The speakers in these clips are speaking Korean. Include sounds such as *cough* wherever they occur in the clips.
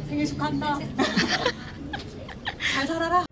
생일 축하한다. *laughs* 잘 살아라.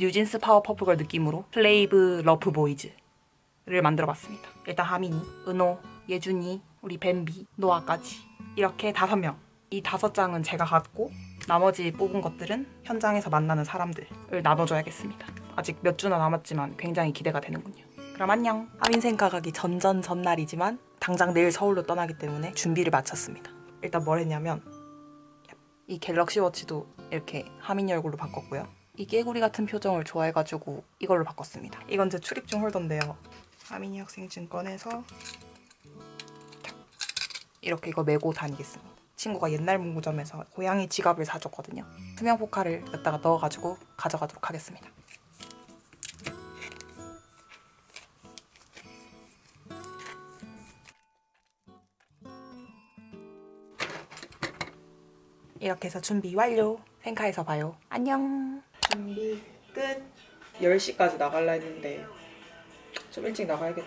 뉴진스 파워퍼프걸 느낌으로 플레이브 러프 보이즈를 만들어봤습니다. 일단 하민이, 은호, 예준이, 우리 뱀비, 노아까지 이렇게 다섯 명. 이 다섯 장은 제가 갖고 나머지 뽑은 것들은 현장에서 만나는 사람들을 나눠줘야겠습니다. 아직 몇 주나 남았지만 굉장히 기대가 되는군요. 그럼 안녕. 하민생가 가기 전전 전날이지만 당장 내일 서울로 떠나기 때문에 준비를 마쳤습니다. 일단 뭘 했냐면 이 갤럭시 워치도 이렇게 하민이 얼굴로 바꿨고요. 이 깨구리 같은 표정을 좋아해가지고 이걸로 바꿨습니다. 이건 제 출입증 홀더인데요. 하민이 학생증 꺼내서 탁. 이렇게 이거 메고 다니겠습니다. 친구가 옛날 문구점에서 고양이 지갑을 사줬거든요. 투명 포카를 여기다가 넣어가지고 가져가도록 하겠습니다. 이렇게 해서 준비 완료. 생카에서 봐요. 안녕. 준비 끝. 10시까지 나갈라 했는데 좀 일찍 나가야겠다.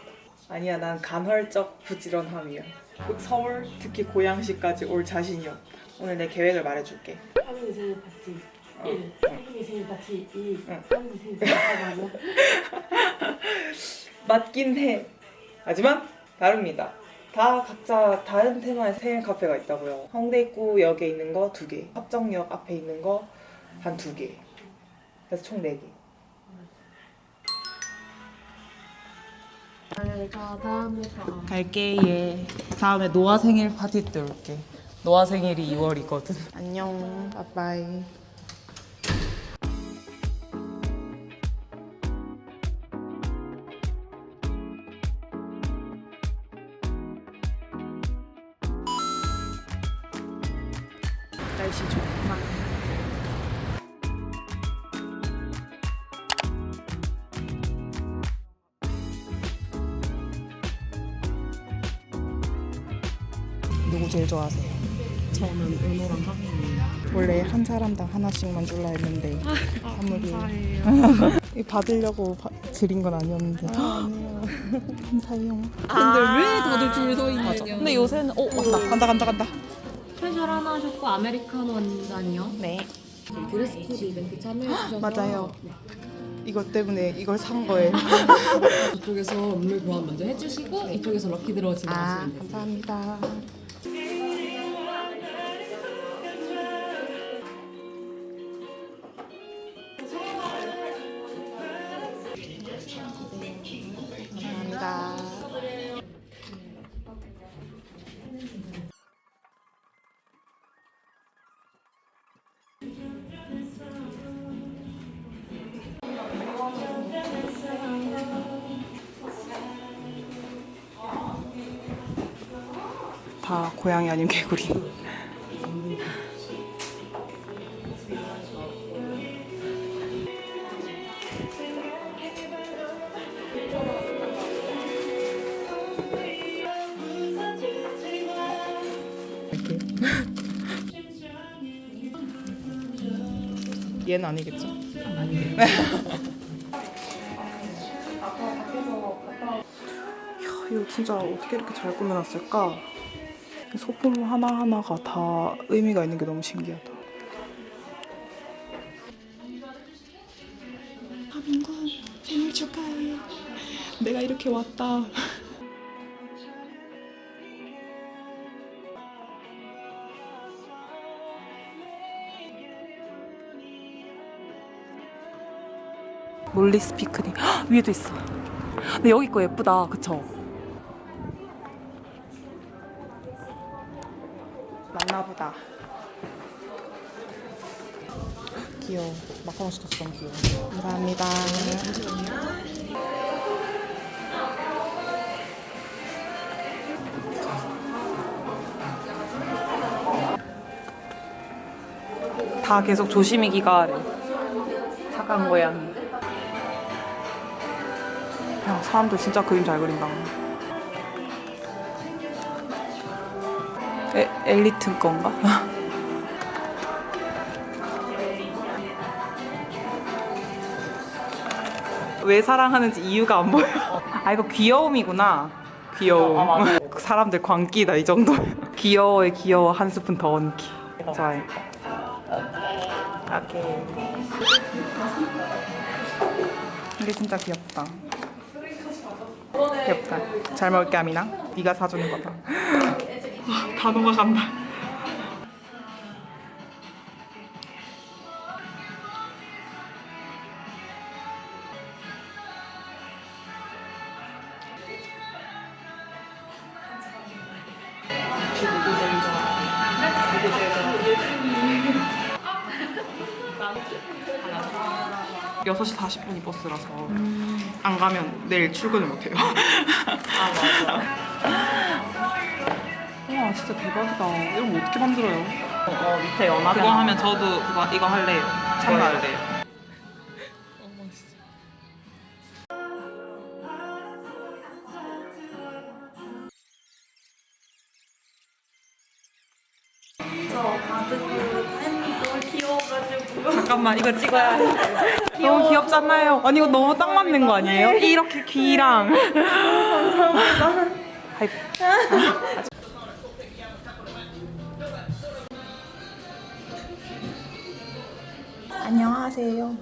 아니야, 난 간헐적 부지런함이야. 서울, 특히 고양시까지 올 자신이 없다. 오늘 내 계획을 말해줄게. 하민이 생일 파티 어, 1. 어. 하민이 생일 파티 2. 응. 하민이 생일 파티 3 *laughs* 맞긴 해. 하지만 다릅니다. 다 각자 다른 테마의 생일 카페가 있다고요. 홍대 입구역에 있는 거 두 개, 합정역 앞에 있는 거 한 두 개. 그래서 총 네 개. 내가 다음에 봐. 갈게 얘. 다음에 노아 생일 파티 때 올게. 노아 생일이 2월이거든. 안녕. 바이바이. 좋아하세요? 저는 은호랑 하민이. 원래 한 사람당 하나씩만 줄라 했는데 선물이 감사해요. *laughs* 이거 받으려고 바- 드린 건 아니었는데 아니에요 감사해요 근데 왜 다들 줄 서. 맞아 근데 요새는 어 왔다 간다 간다 간다 스페셜 하나 하셨고 아메리카노 한 잔이요. 네 드레스 코드 이벤트 참여해 주셔서 맞아요. 네. 이것 때문에 이걸 산 거예요 *laughs* 이쪽에서 물 교환 먼저 해주시고 이쪽에서 럭키 드로우 아 진행하시면 돼요. 감사합니다 고양이 아닌 개구리. *laughs* 얘는 아니겠죠? 이야, *laughs* 이거 진짜 어떻게 이렇게 잘 꾸며놨을까? 소품 하나하나가 다 의미가 있는 게 너무 신기하다. 하민군 생일 축하해. 내가 이렇게 왔다. 몰리스 피크닉 헉, *gasps* 위에도 있어. 근데 여기 거 예쁘다, 그쵸? 맞나 보다. 귀여워. 마카롱 시켰어 너무 귀여워. 감사합니다. 다 계속 조심히 귀가하래. 착한 고양이. 야, 사람들 진짜 그림 잘 그린다. 에, 엘리튼 건가? *laughs* 왜 사랑하는지 이유가 안 보여. 아 이거 귀여움이구나. 귀여움. 아, *laughs* 사람들 광기다 이 정도. *laughs* 귀여워에 귀여워 한 스푼 더 얹기. 자. 오케이. 이게 진짜 귀엽다. 귀엽다. 잘 먹을게 아미나. 네가 사주는 거다. 아, 다 넘어간다. 여섯 시 40분이 버스라서 안 가면 내일 출근을 못 해요. *laughs* 와 진짜 대박이다. 이런 거 어떻게 만들어요? 어, 밑에 연합. 그거 하면 저도 그거 이거 할래요. 참가할래요. 잠깐만 이거 찍어야 돼. 너무 귀엽잖아요. 아니 이거 너무 딱 맞는 거 아니에요? 이렇게 귀랑. *laughs* 감사합니다. *laughs* 안녕하세요.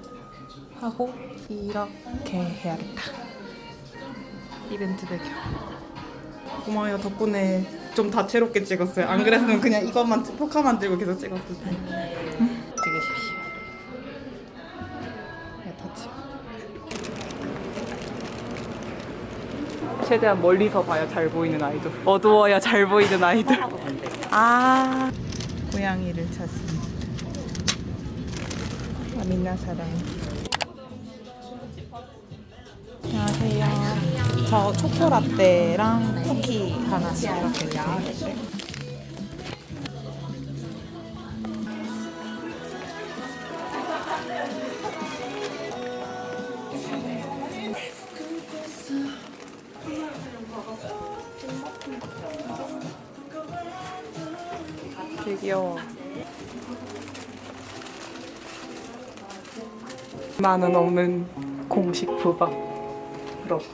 하고 이렇게 해야겠다. 이벤트 배경. 고마워요. 덕분에 좀 다채롭게 찍었어요. 안 그랬으면 그냥 이것만 포카만 들고 계속 찍었을 텐데. 응? 찍으십시오. 네, 터치. 최대한 멀리서 봐야 잘 보이는 아이돌. 어두워야 잘 보이는 아이돌. 아, 고양이를 찾습니다. 아 민나 사랑. 안녕하세요. 저 초코라떼랑 쿠키 하나씩 이렇게 주세요. 만은 없는 공식 부박. 부럽다.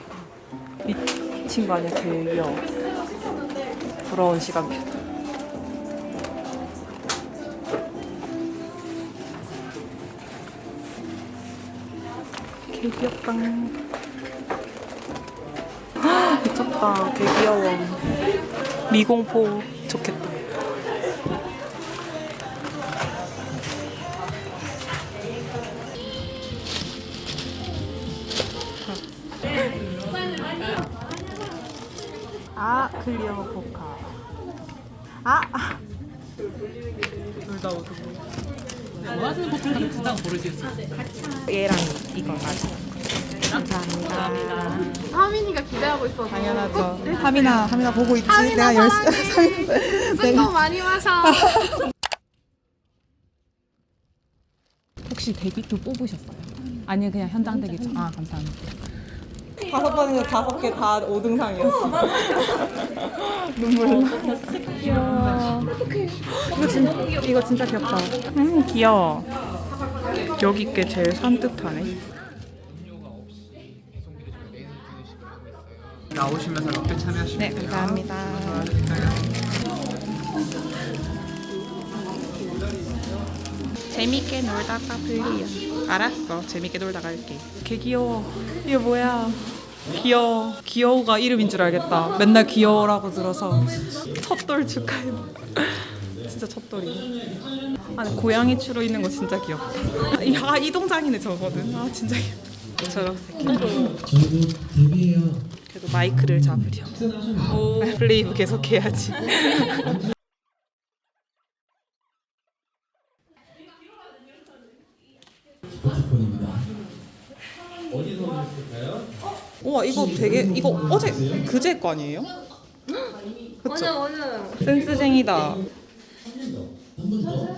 거 아니야, 되게. 부러운 시간표. 개 귀엽다. 헉, 미쳤다. 되게 귀여워. 미공포 클리어 포카. 아! 둘다 커플 진짜 고르시겠어요. 얘랑 이거 맞아 감사합니다. 하민이가 기대하고 있어서 당연하죠. 하민아 하민아 보고 있지? 하민아, 내가 열심히 술도 *laughs* 많이 마셔. 혹시 데뷔투 뽑으셨어요? 아니면 그냥 현장 데뷔투? 아 감사합니다. 다섯 번에서 다섯 개 다 5등상이었어. *laughs* 눈물. 나 이거, 진, 이거 진짜 귀엽다. 음 귀여워. 여기 게 제일 산뜻하네. 나오시면서 롯데 참여하시면 네 감사합니다. 재밌게 놀다가 불리요 알았어. 재밌게 놀다 갈게. 개 귀여워. 이게 뭐야 귀여워 귀여워가 이름인 줄 알겠다. 맨날 귀여워라고 들어서 첫돌 축하해. *laughs* 진짜 첫돌이. 아니 고양이 추로 있는 거 진짜 귀엽다. 이- 아 이동장이네 저거는 아 진짜 귀엽다. 데뷔해요. 그래도 마이크를 잡으려 오 플레이브 계속 해야지 *laughs* 기프티콘입니다. 우와 이거 되게 이거 어제 그제 거 아니에요? 그쵸? 맞아 맞아 센스쟁이다 한번 더.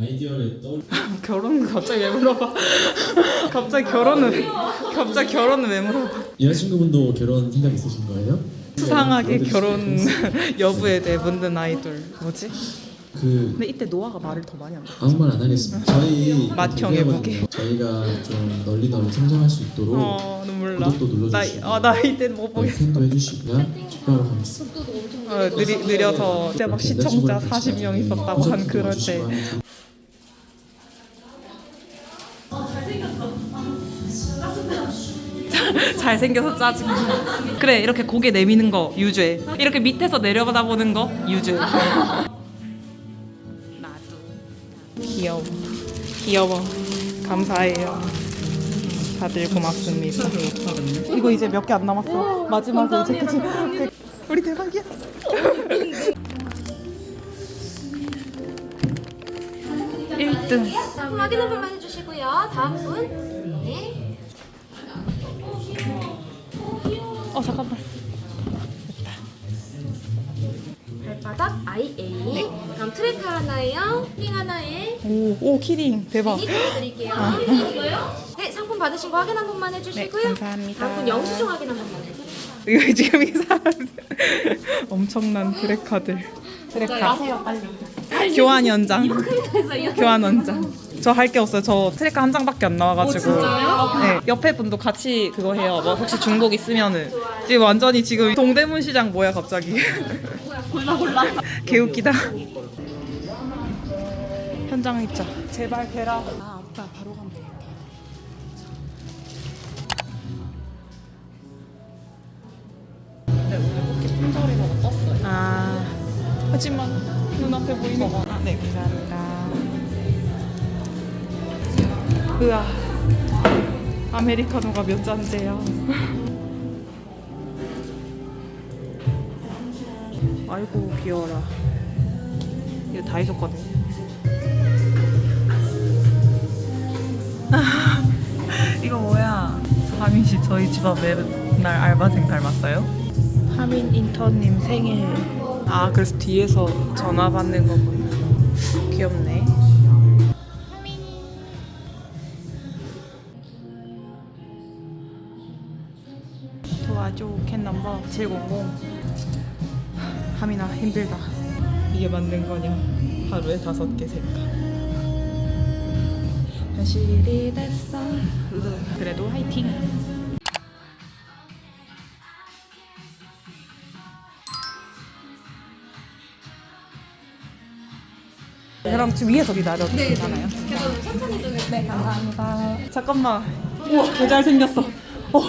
아이디어를 떠올. 결혼 갑자기 왜 물어봐 *laughs* 갑자기 결혼을 갑자기 결혼을 왜 물어봐 여자친구분도 결혼 생각 있으신 거예요? 수상하게 네, 결혼 *laughs* 여부에 대해 묻는 아이돌 뭐지? 그 근데 이때 노아가 말을 더 많이 한다. 아무 말 안 하겠습니다. 저희 맛형 데뷔하거든요. 해보게. 저희가 좀 널리 널리 성장할 수 있도록 어 눈물 나. 구독도 눌러주시고 나, 아, 나 이때 못 보겠어. 팬도 해주시면 축하하러 가겠습니다. 어, 느리, 느려서 진짜 막 시청자 40명 있었다고 한 그럴 때. 잘생겨서 짜증. 그래 이렇게 고개 내미는 거 유죄. 이렇게 밑에서 내려다 보는 거 유죄. *laughs* 귀여워. 귀여워. 감사해요. 다들 고맙습니다. 이거 이제 몇 개 안 남았어. 마지막에 이제 그치? 우리 대박이야. 일등 확인 한 번만 해주시고요. 다음 분. 네. 어 잠깐만. IA. 다음 트랙 하나예요. 핑 하나에. 오, 오 키링 대박. 드릴게요. 이거요? 네, 상품 받으신 거 확인 한 번만 해주시고요. 네, 감사합니다. 다음 분 영수증 확인 한 번만 해주세요. 이거 지금 이 사람 *laughs* 엄청난 드래카들. 드래카. 하세요, 빨리. 교환 연장. 교환 원장. 저 할 게 없어요. 저 트래카 한 장밖에 안 나와가지고. 네, 옆에 분도 같이 그거 해요. 뭐 혹시 중복 있으면은 지금 완전히 지금 동대문 시장 뭐야 갑자기. 골라 골라. 개웃기다. 현장 입자. 제발 되라. 아 아빠 바로 가면 되겠다. 아 하지만 눈앞에 보이는 아, 네 감사합니다 으아 아메리카노가 몇 잔째야 아이고 귀여워라 이거 다 있었거든 *laughs* 이거 뭐야 하민 씨 저희 집 앞 맨날 알바생 닮았어요? 하민 인턴님 생일. 아, 그래서 뒤에서 전화 받는 거구나. 귀엽네. 도와줘, 캔 넘버 700. 하민아, 힘들다. 이게 맞는 거냐? 하루에 다섯 개 생각. 현실이 됐어. 그래도 화이팅. 그럼 지금 위에서 기다려도 괜찮아요? 네, 감사합니다. 잠깐만. 우와, 개 잘생겼어. 어.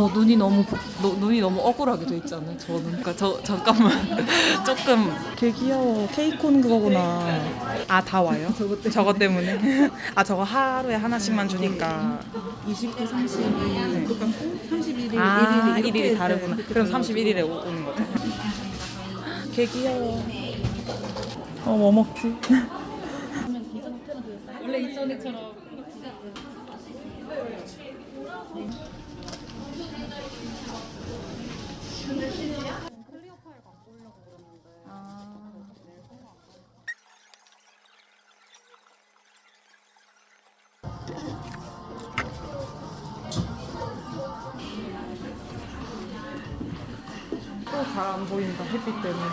저 눈이 너무 부- 노- 눈이 너무 억울하게 돼 있잖아요. 저는 그러니까 저 잠깐만 *laughs* 조금 개 귀여워. 케이콘 그거구나. 아 다 와요? *laughs* 저것 때문에. *laughs* 아 저거 하루에 하나씩만 주니까. 29, 30일 똑같고 31일, 아 1일 일일이 다르구나. 그럼 31일에 오는 거죠? 개 귀여워. 어 뭐 먹지? 원래 이전에처럼 또 잘 안 보인다 햇빛 때문에.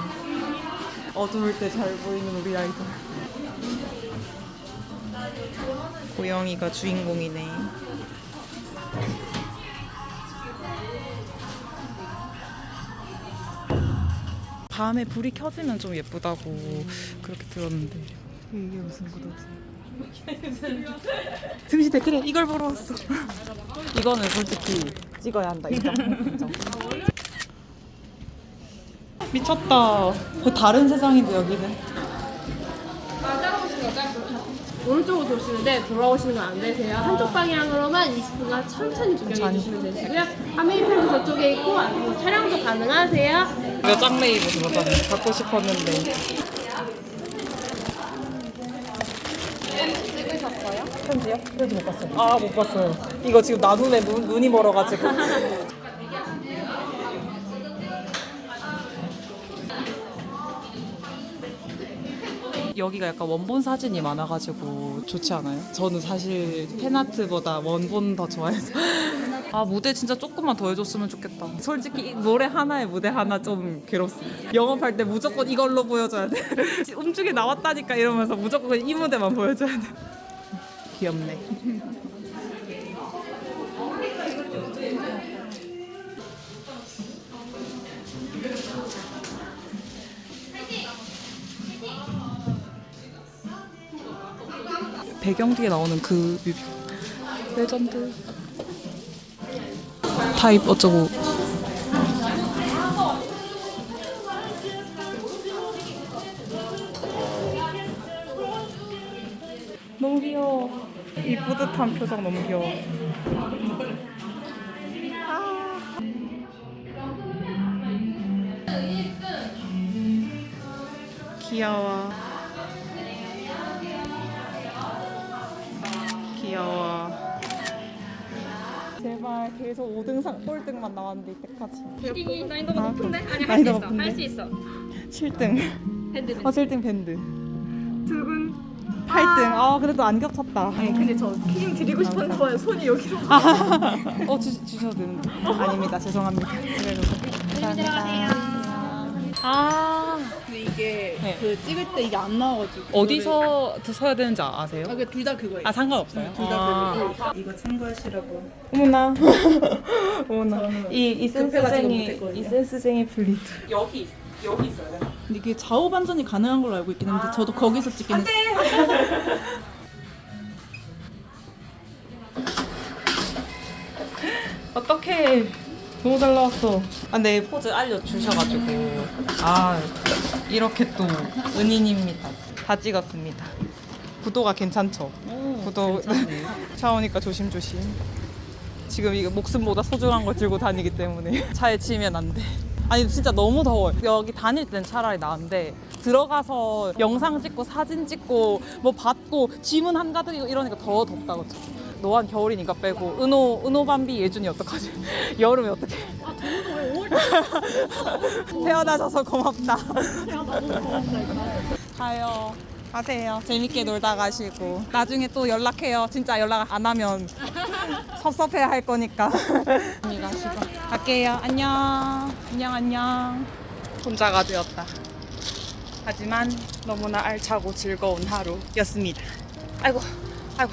어두울 때 잘 보이는 우리 아이들. 고영이가 주인공이네 밤에 불이 켜지면 좀 예쁘다고 그렇게 들었는데 이게 무슨 구도지 등시대 그래 이걸 보러 왔어 이거는 솔직히 찍어야 한다 인정 인정 미쳤다. 그 다른 세상인데 여기는. 오른쪽으로 도시는데 돌아오시는 건 안 되세요. 한쪽 방향으로만 20분간 천천히 구경해. 주시면 되시고요. 아메리칸도 저쪽에 있고 촬영도 가능하세요. 이거 짱레이브 들었잖아요. 갖고 싶었는데. 찍으셨어요? 편지요? 그래도 못 봤어요. 아, 못 봤어요. 이거 지금 나 눈에 눈, 눈이 멀어가지고. *laughs* 여기가 약간 원본 사진이 많아가지고 좋지 않아요? 저는 사실 팬아트보다 원본 더 좋아해서. *laughs* 아 무대 진짜 조금만 더 해줬으면 좋겠다. 솔직히 이 노래 하나에 무대 하나 좀 괴롭습니다. 영업할 때 무조건 이걸로 보여줘야 돼. *laughs* 음중에 나왔다니까 이러면서 무조건 이 무대만 보여줘야 돼. *laughs* 귀엽네 배경 뒤에 나오는 그 뮤비 레전드 타입 어쩌고. 너무 귀여워. 이 뿌듯한 표정 너무 귀여워. 아. 귀여워 귀여워. 제발 계속 5등상 꼴등만 나왔는데 이때까지. 이 난이도가 아, 높은데? 아니 할 수 난이도가 있어. 높은데? 할 수 있어. 7등. 핸드맨. 어 7등 밴드. 두근 8등. 아 그래도 안 겹쳤다. 근데 저 키링 드리고 싶었는데 거예요. 손이 여기로. 어 주, 주셔도 되는데. 아닙니다. 죄송합니다. 그래도 감사합니다. 아 근데 이게 네. 그 찍을 때 이게 안 나와가지고 어디서 서야 되는지 아세요? 둘다 그거예요. 아 상관없어요. 둘 다 아. 그거고 이거 참고하시라고. 어머나. *laughs* 어머나. 이, 이 급해가지고 센스쟁이, 못했거든요. 이 센스쟁이 플리트. 여기, 여기 있어야 돼. 이게 좌우 반전이 가능한 걸로 알고 있긴 한데 저도 거기서 찍긴 했어요. *laughs* 어떡해. 너무 잘 나왔어. 아, 네, 포즈 알려주셔가지고. 아, 이렇게 또 은인입니다. 다 찍었습니다. 구도가 괜찮죠? 구도. *laughs* 차 오니까 조심조심. 지금 이거 목숨보다 소중한 걸 들고 다니기 때문에 *laughs* 차에 치면 안 돼. 아니 진짜 너무 더워요. 여기 다닐 땐 차라리 나은데 들어가서 영상 찍고 사진 찍고 뭐 받고 짐은 한가득이고 이러니까 더 덥다 그쵸? 노안 겨울이니까 빼고 은호 은호 밤비 예준이 어떡하지? *laughs* 여름에 어떡해? *laughs* 태어나셔서 고맙다. 가요. 가세요. 재밌게 놀다 가시고 나중에 또 연락해요. 진짜 연락 안 하면 *laughs* 섭섭해 할 거니까. 가시고 갈게요. 안녕. 안녕 안녕. 혼자가 되었다. 하지만 너무나 알차고 즐거운 하루였습니다. 아이고 아이고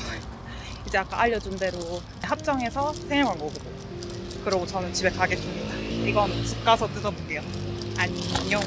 이제 아까 알려준 대로 합정에서 생일 광고 보고 그러고 저는 집에 가겠습니다. 이건 집 가서 뜯어볼게요. 안녕.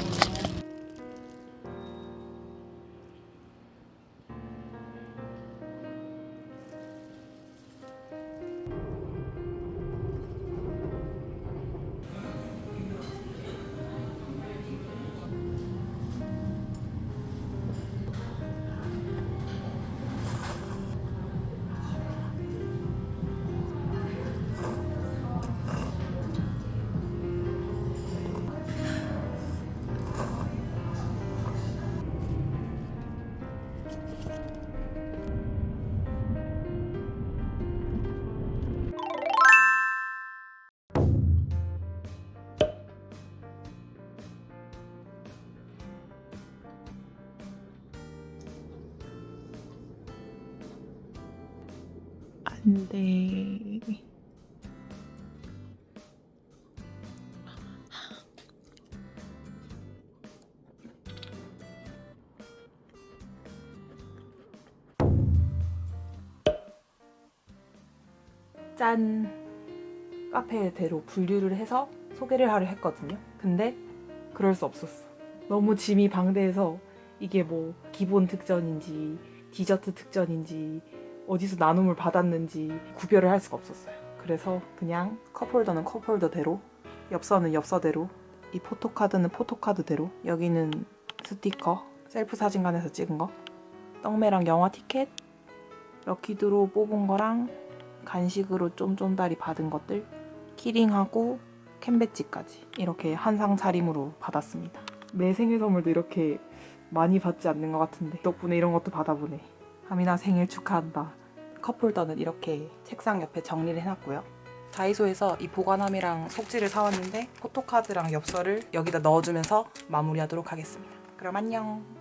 안 돼. 짠! 카페대로 분류를 해서 소개를 하려 했거든요. 근데 그럴 수 없었어. 너무 짐이 방대해서 이게 뭐 기본 특전인지 디저트 특전인지 어디서 나눔을 받았는지 구별을 할 수가 없었어요. 그래서 그냥 컵홀더는 컵홀더대로, 엽서는 엽서대로, 이 포토카드는 포토카드대로, 여기는 스티커, 셀프 사진관에서 찍은 거, 떡매랑 영화 티켓, 럭키드로 뽑은 거랑 간식으로 쫌쫌다리 받은 것들, 키링하고 캔배지까지 이렇게 한 상 차림으로 받았습니다. 내 생일 선물도 이렇게 많이 받지 않는 것 같은데 덕분에 이런 것도 받아보네. 하민아 생일 축하한다. 컵홀더는 이렇게 책상 옆에 정리를 해놨고요. 다이소에서 이 보관함이랑 속지를 사왔는데 포토카드랑 엽서를 여기다 넣어주면서 마무리하도록 하겠습니다. 그럼 안녕.